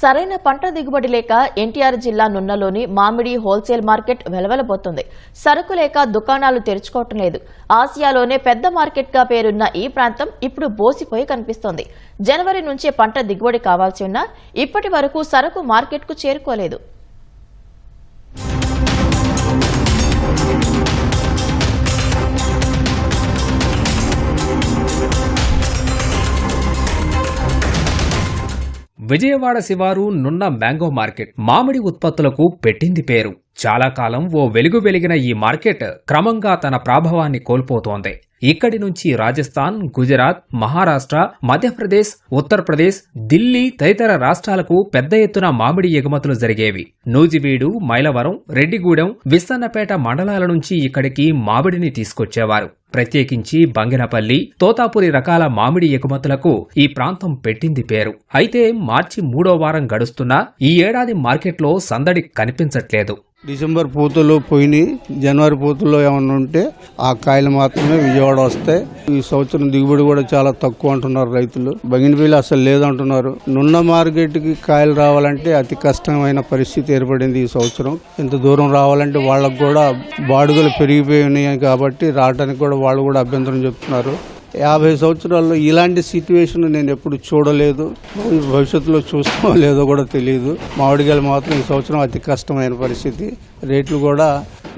సరైన పంట దిగుబడి లేక ఎన్టీఆర్ జిల్లా నున్నలోని మామిడి హోల్సేల్ మార్కెట్ వెలవెలబోతుంది. సరుకు లేక దుకాణాలు తెరుచుకోవటం లేదు. ఆసియాలోనే పెద్ద మార్కెట్గా పేరున్న ఈ ప్రాంతం ఇప్పుడు బోసిపోయి కనిపిస్తోంది. జనవరి నుంచే పంట దిగుబడి కావాల్సి ఉన్నా ఇప్పటి వరకు సరుకు మార్కెట్కు చేరుకోలేదు. విజయవాడ శివారు నున్న మ్యాంగో మార్కెట్ మామిడి ఉత్పత్తులకు పెట్టింది పేరు. చాలా కాలం ఓ వెలుగు వెలిగిన ఈ మార్కెట్ క్రమంగా తన ప్రాభవాన్ని కోల్పోతోంది. ఇక్కడి నుంచి రాజస్థాన్ గుజరాత్ మహారాష్ట్ర మధ్యప్రదేశ్ ఉత్తరప్రదేశ్ ఢిల్లీ తదితర రాష్ట్రాలకు పెద్ద ఎత్తున మామిడి ఎగుమతులు జరిగేవి. నూజివీడు మైలవరం రెడ్డిగూడెం విస్తన్నపేట మండలాల నుంచి ఇక్కడికి మామిడిని తీసుకొచ్చేవారు. ప్రత్యేకించి బంగినపల్లి తోతాపురి రకాల మామిడి ఎగుమతులకు ఈ ప్రాంతం పెట్టింది పేరు. అయితే మార్చి మూడో వారం గడుస్తున్నా ఈ ఏడాది మార్కెట్లో సందడి కనిపించట్లేదు. డిసెంబర్ పూతలు పోయినాయి. జనవరి పూతల్లో ఏమన్నా ఉంటే ఆ కాయలు మాత్రమే విజయవాడ వస్తాయి. ఈ సంవత్సరం దిగుబడి కూడా చాలా తక్కువ అంటున్నారు రైతులు. బగినపల్లి అసలు లేదంటున్నారు. నున్న మార్కెట్కి కాయలు రావాలంటే అతి కష్టమైన పరిస్థితి ఏర్పడింది ఈ సంవత్సరం. ఇంత దూరం రావాలంటే వాళ్ళకు కూడా బాడుగలు పెరిగిపోయి ఉన్నాయి కాబట్టి రావడానికి కూడా వాళ్ళు కూడా అభ్యంతరం చెప్తున్నారు. యాభై సంవత్సరాల్లో ఇలాంటి సిచ్యువేషన్ నేను ఎప్పుడు చూడలేదు. భవిష్యత్తులో చూస్తామో లేదో కూడా తెలియదు మామిడికాయలు మాత్రం ఈ సంవత్సరం అతి కష్టమైన పరిస్థితి. రేట్లు కూడా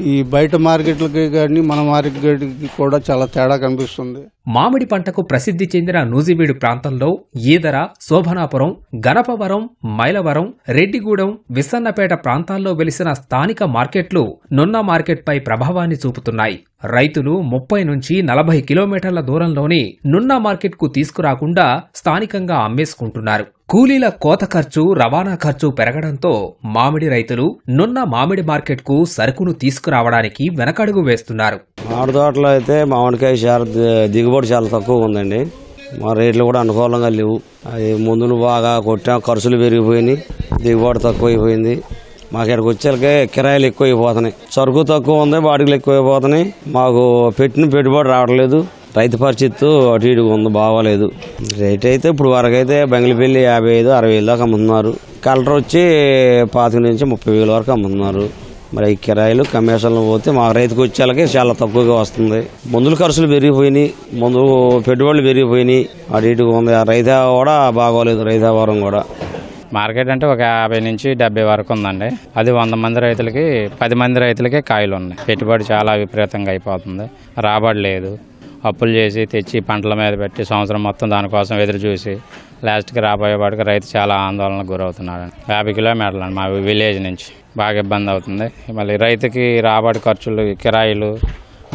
ఈ బయట మార్కెట్లకి కానీ మన మార్కెట్కి కూడా చాలా తేడా కనిపిస్తుంది. మామిడి పంటకు ప్రసిద్ధి చెందిన నూజివీడు ప్రాంతంలో ఈదర శోభనాపురం గణపవరం మైలవరం రెడ్డిగూడెం విస్సన్నపేట ప్రాంతాల్లో వెలిసిన స్థానిక మార్కెట్లు నున్న మార్కెట్పై ప్రభావాన్ని చూపుతున్నాయి. రైతులు ముప్పై నుంచి నలభై కిలోమీటర్ల దూరంలోని నున్న మార్కెట్కు తీసుకురాకుండా స్థానికంగా అమ్మేసుకుంటున్నారు. కూలీల కోత ఖర్చు రవాణా ఖర్చు పెరగడంతో మామిడి రైతులు నున్న మామిడి మార్కెట్కు సరుకును తీసుకురావడానికి వెనకడుగు వేస్తున్నారు. మామిడి తోటలో అయితే మామిడికాయ చాలా దిగుబడి చాలా తక్కువ ఉందండి. మా రేట్లు కూడా అనుకూలంగా లేవు. అది మందులు బాగా కొట్టాం ఖర్చులు పెరిగిపోయినాయి దిగుబడి తక్కువ అయిపోయింది మాకు ఇక్కడికి వచ్చేకే కిరాయిలు ఎక్కువ అయిపోతున్నాయి సరుకు తక్కువ ఉంది బాడిగలు ఎక్కువ అయిపోతున్నాయి మాకు పెట్టిన పెట్టుబడి రావట్లేదు. రైతు పరిస్థితి అటు ఇటు ఉంది బాగోలేదు. రేట్ అయితే ఇప్పుడు వరకైతే బెంగళపల్లి యాభై ఐదు అరవై వేలు దాకా అమ్ముతున్నారు. కలర్ వచ్చి పాతిక నుంచి ముప్పై వేల వరకు అమ్ముతున్నారు. మరి ఈ కిరాయిలు కమిషన్లు పోతే మా రైతుకు వచ్చేళ్ళకి చాలా తక్కువగా వస్తుంది. మందుల ఖర్చులు పెరిగిపోయినాయి మందు పెట్టుబడులు పెరిగిపోయినాయి. అటు ఇటు ఉంది ఆ కూడా బాగోలేదు రైతు కూడా. మార్కెట్ అంటే ఒక యాభై నుంచి డెబ్బై వరకు ఉందండి. అది వంద మంది రైతులకి పది మంది రైతులకే కాయలు ఉన్నాయి. పెట్టుబడి చాలా విపరీతంగా అయిపోతుంది. రాబడి లేదు. అప్పులు చేసి తెచ్చి పంటల మీద పెట్టి సంవత్సరం మొత్తం దానికోసం ఎదురు చూసి లాస్ట్కి రాబోయేవాడికి రైతు చాలా ఆందోళనకు గురవుతున్నాడు యాభై కిలోమీటర్లు అండి మా విలేజ్ నుంచి. బాగా ఇబ్బంది అవుతుంది. మళ్ళీ రైతుకి రాబడి ఖర్చులు కిరాయిలు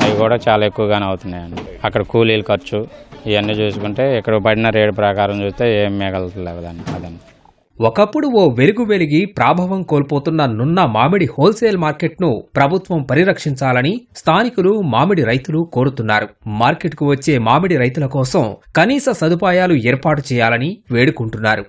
అవి కూడా చాలా ఎక్కువగానే అవుతున్నాయండి. అక్కడ కూలీల ఖర్చు ఇవన్నీ చూసుకుంటే ఇక్కడ పడిన రేటు ప్రకారం చూస్తే ఏం మిగలట్లేదు అదండి అదండి ఒకప్పుడు ఓ వెలుగు వెలిగి ప్రాభవం కోల్పోతున్న నున్న మామిడి హోల్సేల్ మార్కెట్ను ప్రభుత్వం పరిరక్షించాలని స్థానికులు మామిడి రైతులు కోరుతున్నారు. మార్కెట్కు వచ్చే మామిడి రైతుల కోసం కనీస సదుపాయాలు ఏర్పాటు చేయాలని వేడుకుంటున్నారు.